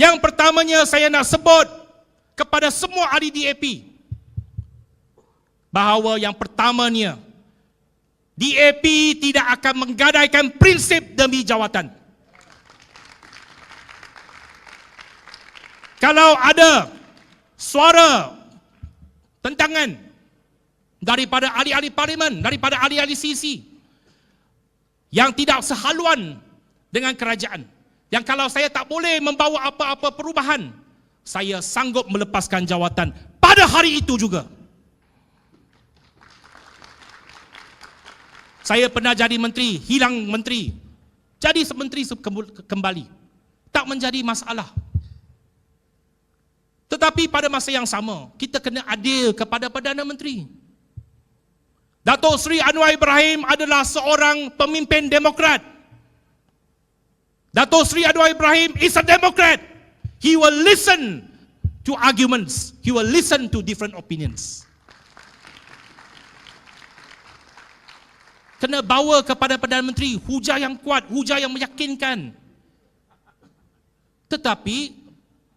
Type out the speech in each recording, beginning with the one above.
Yang pertamanya saya nak sebut kepada semua ahli DAP bahawa yang pertamanya DAP tidak akan menggadaikan prinsip demi jawatan. Kalau ada suara tentangan daripada ahli-ahli parlimen, daripada ahli-ahli CC yang tidak sehaluan dengan kerajaan, yang kalau saya tak boleh membawa apa-apa perubahan, saya sanggup melepaskan jawatan pada hari itu juga. Saya pernah jadi menteri, hilang menteri. Jadi menteri kembali. Tak menjadi masalah. Tetapi pada masa yang sama, kita kena adil kepada Perdana Menteri. Datuk Seri Anwar Ibrahim adalah seorang pemimpin demokrat. Datuk Seri Anwar Ibrahim is a democrat. He will listen to arguments. He will listen to different opinions. Kena bawa kepada Perdana Menteri hujah yang kuat, hujah yang meyakinkan. Tetapi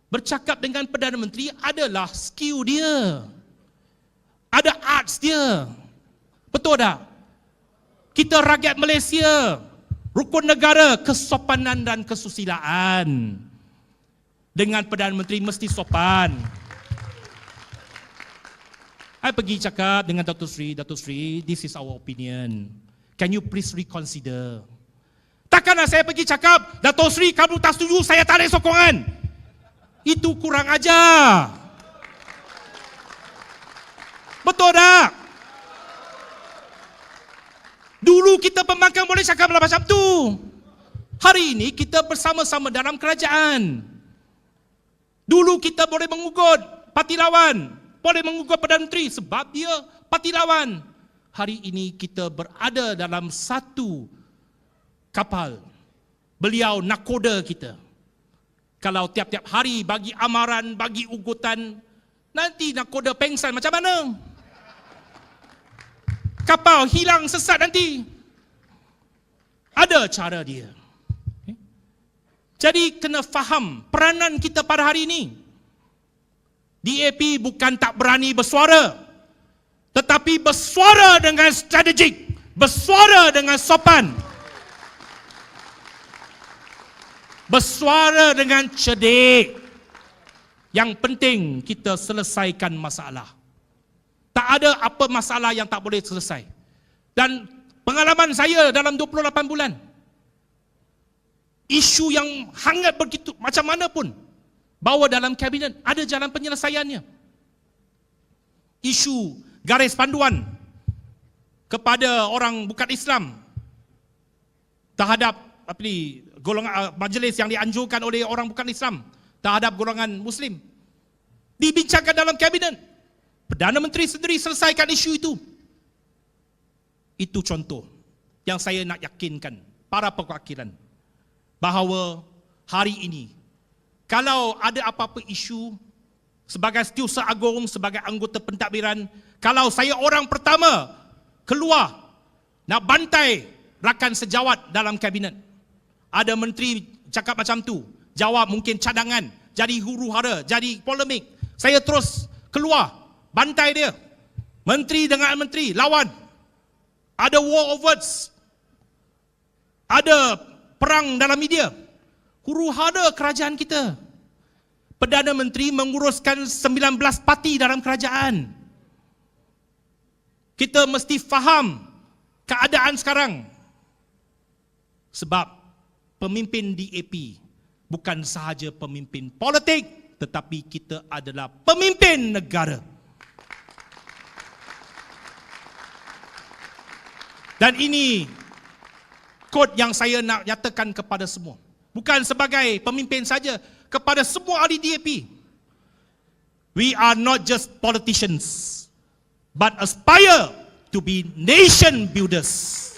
bercakap dengan Perdana Menteri adalah skill dia. Ada arts dia. Betul tak? Kita rakyat Malaysia, rukun negara, kesopanan dan kesusilaan. Dengan Perdana Menteri mesti sopan. I pergi cakap dengan Datuk Sri, Datuk Sri, this is our opinion. Can you please reconsider? Takkanlah saya pergi cakap, Datuk Sri kamu tak setuju, saya tarik sokongan. Itu kurang ajar. Betul tak? Dulu kita pembangkang boleh cakap macam tu. Hari ini kita bersama-sama dalam kerajaan. Dulu kita boleh mengugut parti lawan. Boleh mengugut Perdana Menteri sebab dia parti lawan. Hari ini kita berada dalam satu kapal. Beliau nakoda kita. Kalau tiap-tiap hari bagi amaran, bagi ugutan, nanti nakoda pengsan macam mana? Kapal hilang sesat nanti. Ada cara dia. Okay? Jadi kena faham peranan kita pada hari ini. DAP bukan tak berani bersuara. Tetapi bersuara dengan strategik. Bersuara dengan sopan. bersuara dengan cerdik. Yang penting kita selesaikan masalah. Tak ada apa masalah yang tak boleh selesai. Dan pengalaman saya dalam 28 bulan. Isu yang hangat begitu macam mana pun. Bawa dalam kabinet ada jalan penyelesaiannya. Isu garis panduan kepada orang bukan Islam terhadap apa ni golongan uh, majlis yang dianjurkan oleh orang bukan Islam terhadap golongan Muslim dibincangkan dalam kabinet. Perdana Menteri sendiri selesaikan isu itu. Itu contoh yang saya nak yakinkan para perwakilan bahawa hari ini kalau ada apa-apa isu sebagai setiausaha agung, sebagai anggota pentadbiran, kalau saya orang pertama keluar nak bantai rakan sejawat dalam kabinet, ada menteri cakap macam tu, jawab mungkin cadangan, jadi huru hara, jadi polemik. Saya terus keluar, bantai dia. Menteri dengan menteri, lawan. Ada war of words. Ada perang dalam media. Huru hara kerajaan kita. Perdana Menteri menguruskan 19 parti dalam kerajaan. Kita mesti faham keadaan sekarang. Sebab pemimpin DAP bukan sahaja pemimpin politik tetapi kita adalah pemimpin negara. Dan ini kod yang saya nak nyatakan kepada semua. Bukan sebagai pemimpin saja, kepada semua ahli DAP. We are not just politicians, but aspire to be nation builders.